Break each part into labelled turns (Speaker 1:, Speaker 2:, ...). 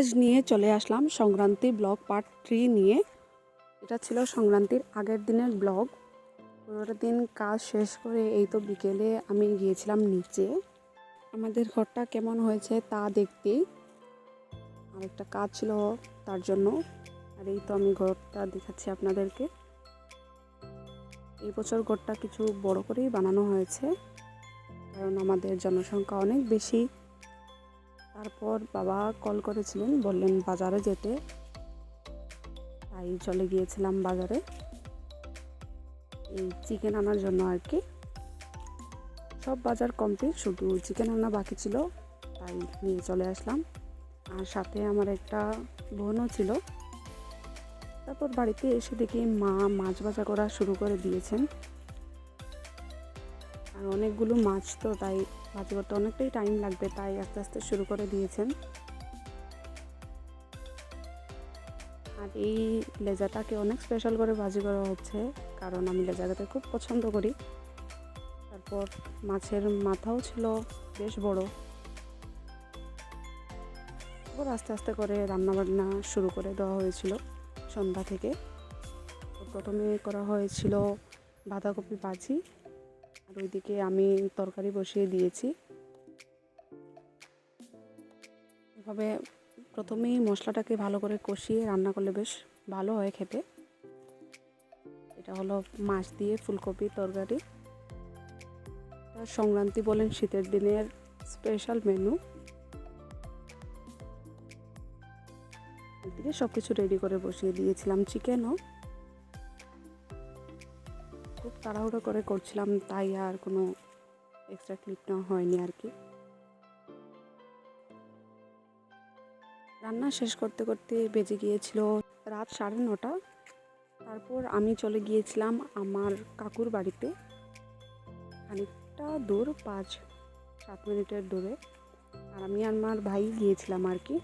Speaker 1: আজ নিয়ে চলে আসলাম সংক্রান্তি ব্লগ পার্ট থ্রি নিয়ে। এটা ছিল সংক্রান্তির আগের দিনের ব্লগ। পনেরো দিন কাজ শেষ করে এই তো বিকেলে আমি গিয়েছিলাম নিচে। আমাদের ঘরটা কেমন হয়েছে তা দেখতেই আর একটা কাজ ছিল তার জন্য। আর এই তো আমি ঘরটা দেখাচ্ছি আপনাদেরকে। এই বছর ঘরটা কিছু বড় করেই বানানো হয়েছে। কারণ আমাদের জনসংখ্যা অনেক বেশি। তারপর বাবা কল করেছিলেন, বললেন বাজারে যেতে। তাই চলে গিয়েছিলাম বাজারে। এই চিকেন আনার জন্য আর কি। সব বাজার কমপ্লিট শুধু চিকেন আনা বাকি ছিল, তাই নিয়ে চলে আসলাম। আর সাথে আমার একটা বোনও ছিল। তারপর বাড়িতে এসে দেখি মা মাছ ভাজা করা শুরু করে দিয়েছেন। আর অনেকগুলো মাছ তো, তাই ভাজি করতে অনেকটাই টাইম লাগবে, তাই আস্তে আস্তে শুরু করে দিয়েছেন। আর এই লেজাটাকে অনেক স্পেশাল করে ভাজি করা হচ্ছে, কারণ আমি লেজাটাকে খুব পছন্দ করি। তারপর মাছের মাথাও ছিল বেশ বড়। তারপর আস্তে আস্তে করে রান্নাবান্না শুরু করে দেওয়া হয়েছিল সন্ধ্যা থেকে। প্রথমে করা হয়েছিল বাঁধাকপি ভাজি আর ওইদিকে আমি তরকারি বসিয়ে দিয়েছি। এভাবে প্রথমেই মশলাটাকে ভালো করে কষিয়ে রান্না করলে বেশ ভালো হয় খেতে। এটা হলো মাছ দিয়ে ফুলকপি তরকারি। সংক্রান্তি বলেন শীতের দিনের স্পেশাল মেনু এদিকে সব কিছু রেডি করে বসিয়ে দিয়েছিলাম চিকেনও খুব তাড়াহুড়ো করে করছিলাম, তাই আর কোনো এক্সট্রা ক্লিপ নেওয়া হয়নি আর কি। রান্না শেষ করতে করতে বেজে গিয়েছিল রাত সাড়ে নটা। তারপর আমি চলে গিয়েছিলাম আমার কাকুর বাড়িতে। খানিকটা দূর, পাঁচ সাত মিনিটের দূরে। আর আমি আমার ভাই গিয়েছিলাম আর কি।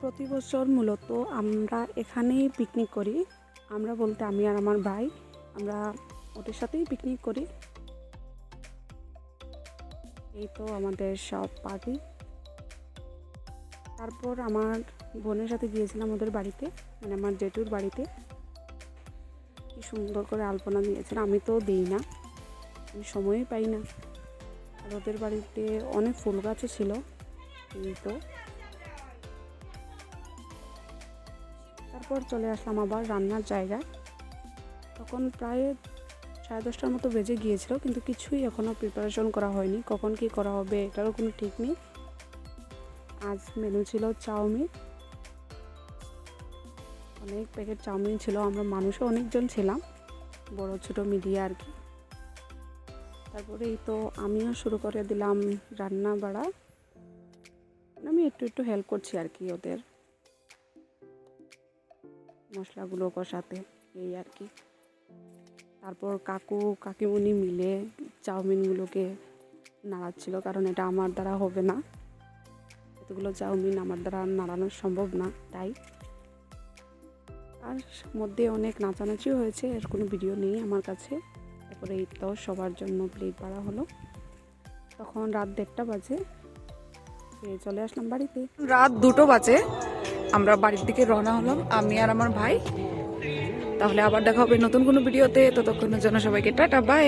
Speaker 1: প্রতি বছর মূলত আমরা এখানেই পিকনিক করি। আমরা বলতে আমি আর আমার ভাই, আমরা ওদের সাথেই পিকনিক করি। এই তো আমাদের সব পার্টি তারপর আমার বোনের সাথে গিয়েছিলাম ওদের বাড়িতে মানে আমার জেঠুর বাড়িতে। কি সুন্দর করে আলপনা দিয়েছিল, আমি তো দিই না। আমি সময়ই পাই না। আর ওদের বাড়িতে অনেক ফুল গাছও ছিল, এই তো। তারপর চলে আসলাম আবার রান্নার জায়গায়। তখন প্রায় সাড়ে দশটার মতো বেজে গিয়েছিল, কিন্তু কিছুই এখনও প্রিপারেশন করা হয়নি। কখন কি করা হবে এটারও কোনো ঠিক নেই। আজ মেনু ছিল চাউমিন। অনেক প্যাকেট চাউমিন ছিল, আমরা মানুষও অনেকজন ছিলাম, বড়, ছোটো, মিডিয়া আর কি। তারপরে এই তো আমিও শুরু করে দিলাম রান্না বাড়া আমি একটু একটু হেল্প করছি আর কি ওদের। মশলাগুলো কষাতে, এই আর কি। তারপর কাকু কাকিমুনি মিলে চাউমিনগুলোকে নাড়াচ্ছিল, কারণ এটা আমার দ্বারা হবে না। এতগুলো চাউমিন আমার দ্বারা নাড়ানো সম্ভব না, তাই। আর মধ্যে অনেক নাচানাচিও হয়েছে, এর কোনো ভিডিও নেই আমার কাছে। তারপরে এই তো সবার জন্য প্লেট বাড়া হলো। তখন রাত দেড়টা বাজে। চলে আসলাম বাড়িতে।
Speaker 2: রাত দুটো বাজে। আমরা বাড়ির দিকে রওনা হলাম, আমি আর আমার ভাই। তাহলে আবার দেখা হবে নতুন কোনো ভিডিওতে, ততক্ষণের জন্য সবাইকে টাটা বাই